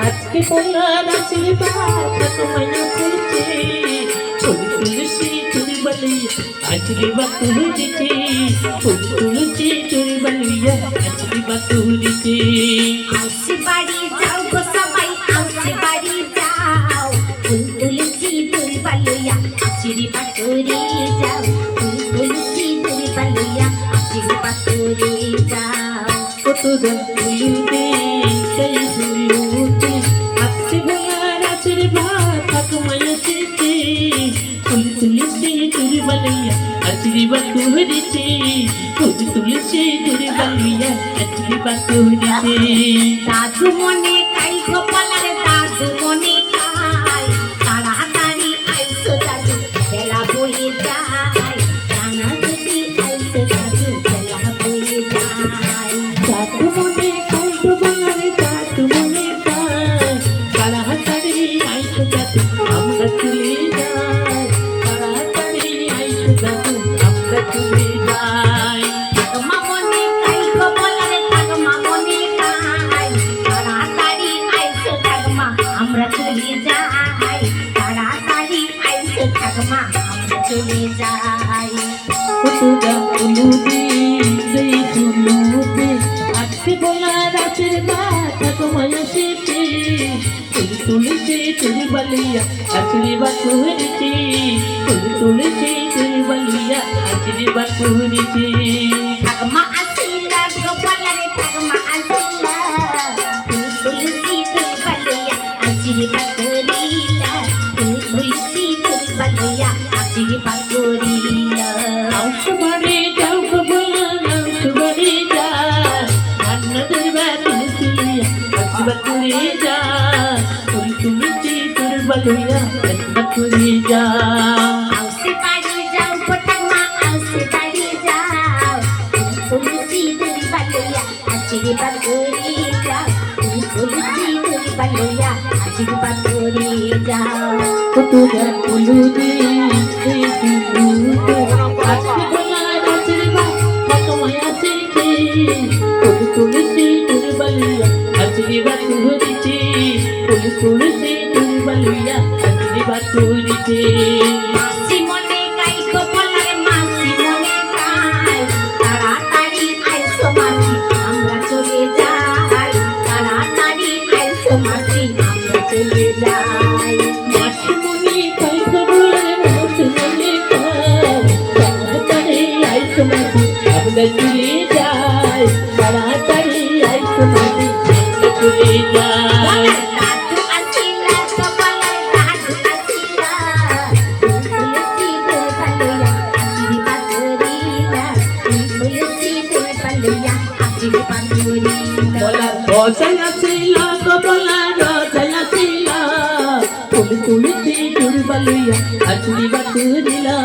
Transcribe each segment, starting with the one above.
আজকে তোমার আশীর্বাদ তোমায় এসেছে ফুল তুলসী তুল বলিয়া আশীর্বাদ তুলেছে ফুল তুলসী তুল বলিয়া আশীর্বাদ তুলেছে আউসে বাড়ি এসেছে ফুল তুলসী তুল বলিয়া আশীর্বাদ করেছে দাদু মনে কাই গোপালার আইসো দাদু রাতের বাতা তোমায় এসেছে। ফুল তুলেছে তুল বালিয়া আশীর্বাদ করেছে ফুল তুলেছে তুল বালিয়া ঠাকুমা আসিলা ঠাকুমা আসিলা। তুই তুলসী তুই বালুয়া বালুয়া আশীর্বাদ করিলা আউশ যাও আশীর্বাদ করে যা ফুল তুলেছে তুল বালিয়া আশীর্বাদ করে যা আউসে বাড়ি যাও গো ঠাকুমা তুল বালিয়া আশীর্বাদ করেছে মাসি মনে গাই গোপালার মাসি মনে গাই তাড়াতাড়ি আইসো মাসি, আমরা চলে যাই। মাসি, আমরা আশীর্বাদ করিলা বলা রজনা ছিল গো বলা রজনা ছিল ফুল তুলিতে দুর্বলিয়া আশীর্বাদ করিলা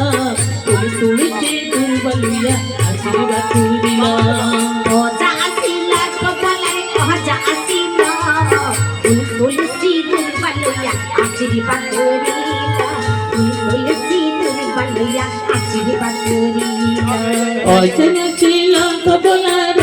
ফুল তুলিতে দুর্বলিয়া আশীর্বাদ করিলা অজা আসিলা গোপালার অজা আসিলা তুই তুলসী তুই পালুয়া আশীর্বাদ করিলা তুই তুলসী তুই পালুয়া আশীর্বাদ করিলা অজনা ছিল গো বলা